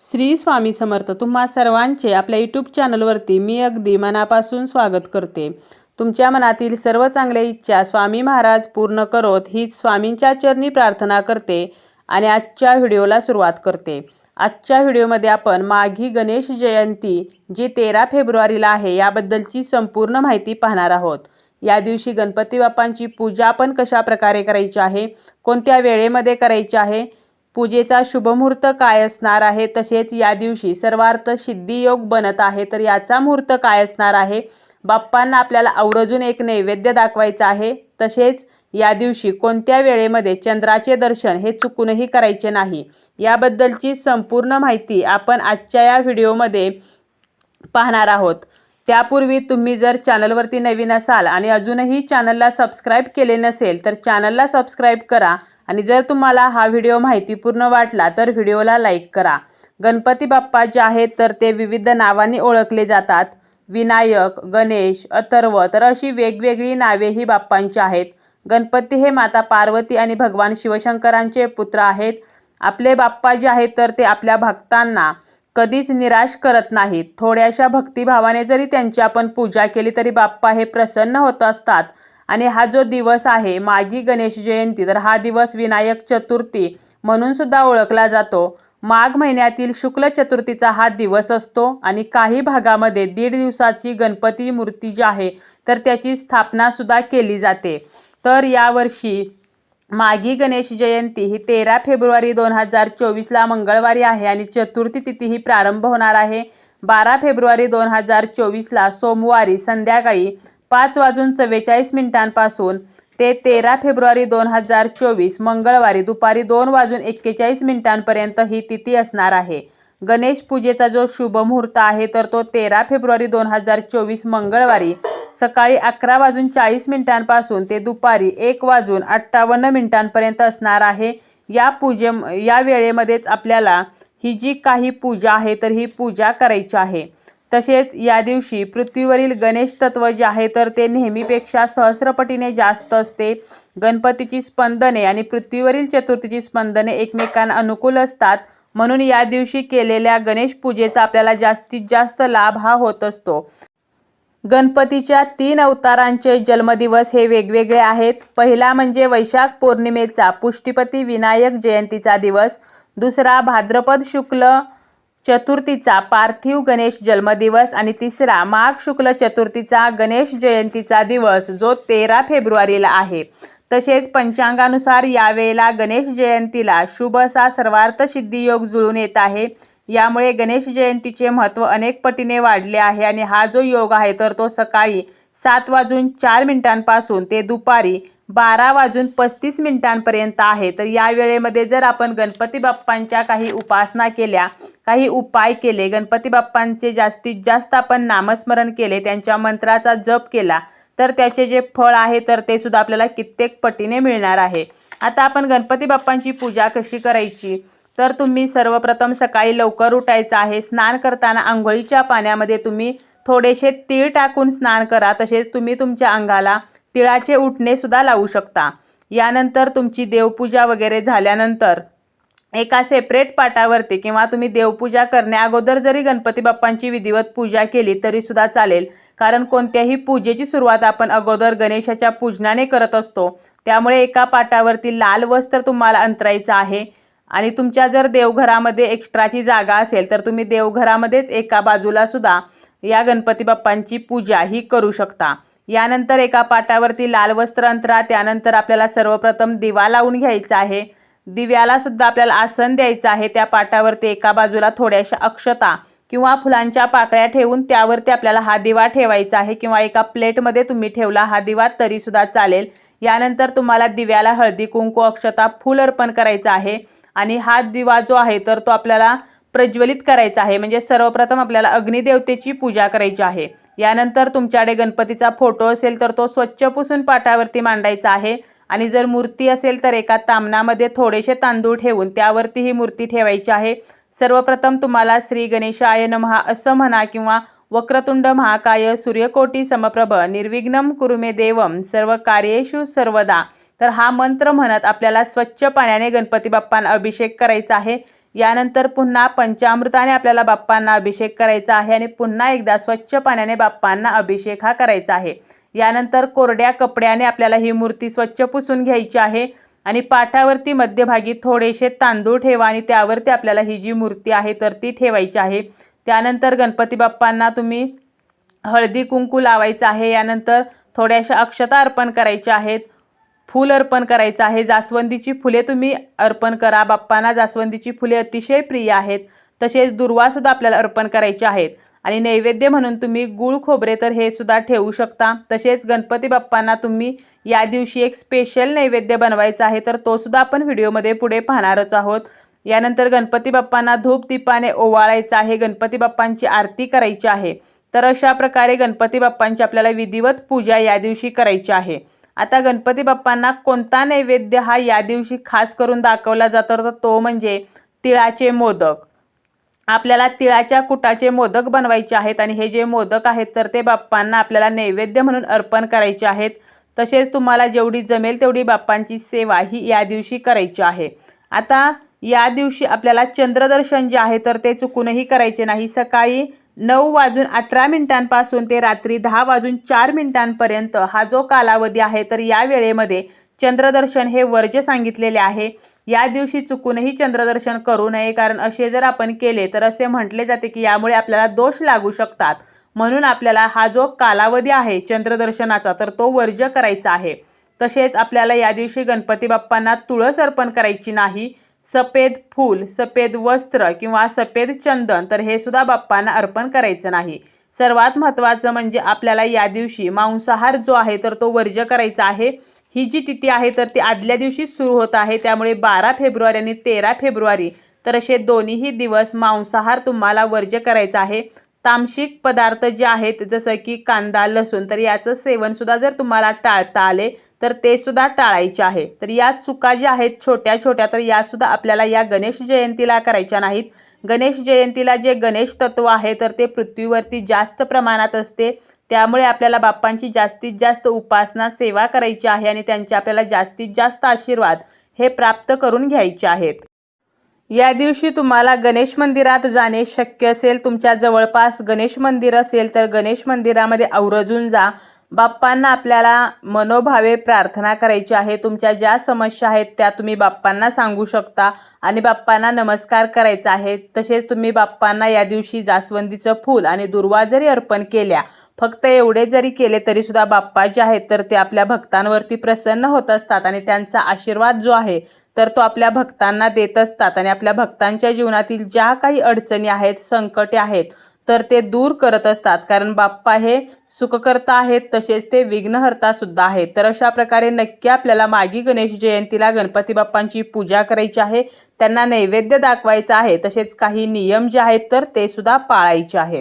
श्री स्वामी समर्थ तुम्हा सर्वांचे आपल्या यूट्यूब चॅनलवरती मी अगदी मनापासून स्वागत करते. तुमच्या मनातील सर्व चांगल्या इच्छा स्वामी महाराज पूर्ण करोत हीच स्वामींच्या चरणी प्रार्थना करते आणि आजच्या व्हिडिओला सुरुवात करते. आजच्या व्हिडिओमध्ये आपण माघी गणेश जयंती जी तेरा फेब्रुवारीला आहे याबद्दलची संपूर्ण माहिती पाहणार आहोत. या दिवशी गणपती बाप्पांची पूजा आपण कशा प्रकारे करायची आहे? कोणत्या वेळेमध्ये करायची आहे? पूजेचा शुभमुहूर्त काय असणार आहे? तसेच या दिवशी सर्वार्थ सिद्धी योग बनत आहे तर याचा मुहूर्त काय असणार आहे? बाप्पांना आपल्याला आवर्जून एक नैवेद्य दाखवायचा आहे. तसेच या दिवशी कोणत्या वेळेमध्ये चंद्राचे दर्शन हे चुकूनही करायचे नाही? याबद्दलची संपूर्ण माहिती आपण आजच्या या व्हिडिओमध्ये पाहणार आहोत. त्यापूर्वी तुम्ही जर चॅनलवरती नवीन असाल आणि अजूनही चॅनलला सबस्क्राईब केले नसेल तर चॅनलला सबस्क्राईब करा. आणि जर तुम्हाला हा व्हिडिओ माहितीपूर्ण वाटला तर व्हिडिओला लाईक करा. गणपती बाप्पा जे आहेत तर ते विविध नावांनी ओळखले जातात. विनायक गणेश अथर्व तर अशी वेगवेगळी नावे ही बाप्पांची आहेत. गणपती हे माता पार्वती आणि भगवान शिवशंकरांचे पुत्र आहेत. आपले बाप्पा जे आहेत तर ते आपल्या भक्तांना कधीच निराश करत नाहीत. थोड्याशा भक्तिभावाने जरी त्यांची आपण पूजा केली तरी बाप्पा हे प्रसन्न होत असतात. आणि हा जो दिवस आहे मागी गणेश जयंती तर हा दिवस विनायक चतुर्थी म्हणून सुद्धा ओळखला जातो. माघ महिन्यातील शुक्ल चतुर्थीचा हा दिवस असतो आणि काही भागामध्ये दीड दिवसाची गणपती मूर्ती जी आहे तर त्याची स्थापना सुद्धा केली जाते. तर यावर्षी मागी गणेश जयंती ही तेरा फेब्रुवारी दोन हजार चोवीसला मंगळवारी आहे आणि चतुर्थी तिथी ही प्रारंभ होणार आहे. बारा फेब्रुवारी दोन हजार चोवीसला सोमवारी संध्याकाळी पाच वाजून चव्वेचाळीस मिनिटांपासून ते तेरा फेब्रुवारी दोन हजार चोवीस मंगळवारी दुपारी दोन वाजून एक्केचाळीस मिनिटांपर्यंत ही तिथी असणार आहे. गणेश पूजेचा जो शुभ मुहूर्त आहे तर तो तेरा फेब्रुवारी दोन हजार चोवीस मंगळवारी सकाळी अकरा वाजून चाळीस मिनिटांपासून ते दुपारी एक वाजून अठ्ठावन्न मिनिटांपर्यंत असणार आहे. या पूजे या वेळेमध्येच आपल्याला ही जी काही पूजा आहे तर ही पूजा करायची आहे. तसेच या दिवशी पृथ्वीवरील गणेश तत्व जे आहे तर ते नेहमीपेक्षा सहस्रपटीने जास्त असते. गणपतीची स्पंदने आणि पृथ्वीवरील चतुर्थीची स्पंदने एकमेकांना अनुकूल असतात. म्हणून या दिवशी केलेल्या गणेश पूजेचा आपल्याला जास्तीत जास्त लाभ हा होत असतो. गणपतीच्या तीन अवतारांचे जन्मदिवस हे वेगवेगळे आहेत. पहिला म्हणजे वैशाख पौर्णिमेचा पुष्टीपती विनायक जयंतीचा दिवस. दुसरा भाद्रपद शुक्ल चतुर्थीचा पार्थिव गणेश जन्मदिवस आणि तिसरा माघ शुक्ल चतुर्थीचा गणेश जयंतीचा दिवस जो तेरा फेब्रुवारीला आहे. तसेच पंचांगानुसार यावेळेला गणेश जयंतीला शुभ असा सर्वार्थ सिद्धी योग जुळून येत आहे. यामुळे गणेश जयंतीचे महत्त्व अनेक पटीने वाढले आहे आणि हा जो योग आहे तर तो सकाळी सात वाजून चार मिनिटांपासून ते दुपारी बारा वाजून पस्तीस मिनिटांपर्यंत आहे. तर या वेळेमध्ये जर आपण गणपती बाप्पांच्या काही उपासना केल्या काही उपाय केले गणपती बाप्पांचे जास्तीत जास्त आपण नामस्मरण केले त्यांच्या मंत्राचा जप केला तर त्याचे जे फळ आहे तर ते सुद्धा आपल्याला कित्येक पटीने मिळणार आहे. आता आपण गणपती बाप्पांची पूजा कशी करायची? तर तुम्ही सर्वप्रथम सकाळी लवकर उठायचं आहे. स्नान करताना आंघोळीच्या पाण्यामध्ये तुम्ही थोडेसे तीळ टाकून स्नान करा. तसेच तुम्ही तुमच्या अंगाला तिळाचे उठणे सुद्धा लावू शकता. यानंतर तुमची देवपूजा वगैरे झाल्यानंतर एका सेपरेट पाटावरती किंवा तुम्ही देवपूजा करण्या अगोदर जरी गणपती बाप्पांची विधिवत पूजा केली तरी सुद्धा चालेल. कारण कोणत्याही पूजेची सुरुवात आपण अगोदर गणेशाच्या पूजनाने करत असतो. त्यामुळे एका पाटावरती लाल वस्त्र तुम्हाला अंतरायचं आहे. आणि तुमच्या जर देवघरामध्ये एक्स्ट्राची जागा असेल तर तुम्ही देवघरामध्येच एका बाजूला सुद्धा या गणपती बाप्पांची पूजा ही करू शकता. यानंतर एका पाटावरती लाल वस्त्र अंतरा त्यानंतर आपल्याला सर्वप्रथम दिवा लावून घ्यायचा आहे. दिव्याला सुद्धा आपल्याला आसन द्यायचं आहे. त्या पाटावरती एका बाजूला थोड्याशा अक्षता किंवा फुलांच्या पाकळ्या ठेवून त्यावरती आपल्याला हा दिवा ठेवायचा आहे किंवा एका प्लेटमध्ये तुम्ही ठेवला हा दिवा तरीसुद्धा चालेल. यानंतर तुम्हाला दिव्याला हळदी कुंकू अक्षता फूल अर्पण करायचं आहे. आणि हा दिवा जो आहे तर तो आपल्याला प्रज्वलित करायचा आहे. म्हणजे सर्वप्रथम आपल्याला अग्निदेवतेची पूजा करायची आहे. यानंतर तुमच्याकडे गणपतीचा फोटो असेल तर तो स्वच्छ पुसून पाटावरती मांडायचा आहे. आणि जर मूर्ती असेल तर एका तामणामध्ये थोडेसे तांदूळ ठेवून त्यावरती ही मूर्ती ठेवायची आहे. सर्वप्रथम तुम्हाला श्री गणेशाय नमहा असं म्हणा किंवा वक्रतुंड महाकाय सूर्यकोटी समप्रभ निर्विघ्नम कुरुमे देवम सर्व कार्येषु सर्वदा. तर हा मंत्र म्हणत आपल्याला स्वच्छ पाण्याने गणपती बाप्पांना अभिषेक करायचा आहे. यानंतर पुन्हा पंचामृताने आपल्याला बाप्पांना अभिषेक करायचा आहे आणि पुन्हा एकदा स्वच्छ पाण्याने बाप्पांना अभिषेक हा करायचा आहे. यानंतर कोरड्या कपड्याने आपल्याला ही मूर्ती स्वच्छ पुसून घ्यायची आहे आणि पाठावरती मध्यभागी थोडेसे तांदूळ ठेवा आणि त्यावरती आपल्याला ही जी मूर्ती आहे तर ती ठेवायची आहे. त्यानंतर गणपती बाप्पांना तुम्ही हळदी कुंकू लावायचं आहे. यानंतर थोड्याशा अक्षता अर्पण करायच्या आहेत. फूल अर्पण करायचं आहे. जास्वंदीची फुले तुम्ही अर्पण करा. बाप्पांना जास्वंदीची फुले अतिशय प्रिय आहेत. तसेच दुर्वासुद्धा आपल्याला अर्पण करायचे आहेत. आणि नैवेद्य म्हणून तुम्ही गुळ खोबरे तर हे सुद्धा ठेवू शकता. तसेच गणपती बाप्पांना तुम्ही या दिवशी एक स्पेशल नैवेद्य बनवायचा आहे. तर तो सुद्धा आपण व्हिडिओमध्ये पुढे पाहणारच आहोत. यानंतर गणपती बाप्पांना धूप दीपाने ओवाळायचं आहे गणपती बाप्पांची आरती करायची आहे. तर अशा प्रकारे गणपती बाप्पांची आपल्याला विधिवत पूजा या दिवशी करायची आहे. आता गणपती बाप्पांना कोणता नैवेद्य हा या दिवशी खास करून दाखवला जातो तर तो म्हणजे तिळाचे मोदक. आपल्याला तिळाच्या कुटाचे मोदक बनवायचे आहेत आणि हे जे मोदक आहेत तर ते बाप्पांना आपल्याला नैवेद्य म्हणून अर्पण करायचे आहेत. तसेच तुम्हाला जेवढी जमेल तेवढी बाप्पांची सेवा ही या दिवशी करायची आहे. आता या दिवशी आपल्याला चंद्रदर्शन जे आहे तर ते चुकूनही करायचे नाही. सकाळी नऊ वाजून अठरा मिनिटांपासून ते रात्री दहा वाजून चार मिनिटांपर्यंत हा जो कालावधी आहे तर या वेळेमध्ये चंद्रदर्शन हे वर्ज्य सांगितलेले आहे या दिवशी चुकूनही चंद्रदर्शन करू नये. कारण असे जर आपण केले तर असे म्हटले जाते की यामुळे आपल्याला दोष लागू शकतात. म्हणून आपल्याला हा जो कालावधी आहे चंद्रदर्शनाचा तर तो वर्ज्य करायचा आहे. तसेच आपल्याला या दिवशी गणपती बाप्पांना तुळस अर्पण करायची नाही. सफेद फूल सफेद वस्त्र किंवा सफेद चंदन तर हे सुद्धा बाप्पांना अर्पण करायचं नाही. सर्वात महत्त्वाचं म्हणजे आपल्याला या दिवशी मांसाहार जो आहे तर तो वर्ज्य करायचा आहे. ही जी तिथी आहे तर ती आदल्या दिवशी सुरू होत आहे. त्यामुळे बारा फेब्रुवारी आणि तेरा फेब्रुवारी तर असे दोन्हीही दिवस मांसाहार तुम्हाला वर्ज्य करायचा आहे. तामसिक पदार्थ जे आहेत जसं की कांदा लसूण तर याचं सेवनसुद्धा जर तुम्हाला टाळता आले तर ते सुद्धा टाळायचे आहे. तर या चुका ज्या आहेत छोट्या छोट्या तर यासुद्धा आपल्याला या गणेश जयंतीला करायच्या नाहीत. गणेश जयंतीला जे गणेश तत्व आहे तर ते पृथ्वीवरती जास्त प्रमाणात असते. त्यामुळे आपल्याला बाप्पांची जास्तीत जास्त उपासना सेवा करायची आहे आणि त्यांचे आपल्याला जास्तीत जास्त आशीर्वाद हे प्राप्त करून घ्यायचे आहेत. या दिवशी तुम्हाला गणेश मंदिरात जाणे शक्य असेल तुमच्या जवळपास गणेश मंदिर असेल तर गणेश मंदिरामध्ये आवर्जून जा. बाप्पांना आपल्याला मनोभावे प्रार्थना करायची आहे. तुमच्या ज्या समस्या आहेत त्या तुम्ही बाप्पांना सांगू शकता आणि बाप्पांना नमस्कार करायचा आहे. तसेच तुम्ही बाप्पांना या दिवशी जास्वंदीचं फूल आणि दुर्वा जरी अर्पण केल्या फक्त एवढे जरी केले तरी सुद्धा बाप्पा जे आहेत तर ते आपल्या भक्तांवरती प्रसन्न होत असतात आणि त्यांचा आशीर्वाद जो आहे तर तो आपल्या भक्तांना देत असतात. आणि आपल्या भक्तांच्या जीवनातील ज्या काही अडचणी आहेत संकटे आहेत तर ते दूर करत असतात. कारण बाप्पा हे सुखकर्ता आहेत तसेच ते विघ्नहर्ता सुद्धा आहेत. तर अशा प्रकारे नक्की आपल्याला मागी गणेश जयंतीला गणपती बाप्पांची पूजा करायची आहे. त्यांना नैवेद्य दाखवायचं आहे. तसेच काही नियम जे आहेत तर ते सुद्धा पाळायचे आहेत.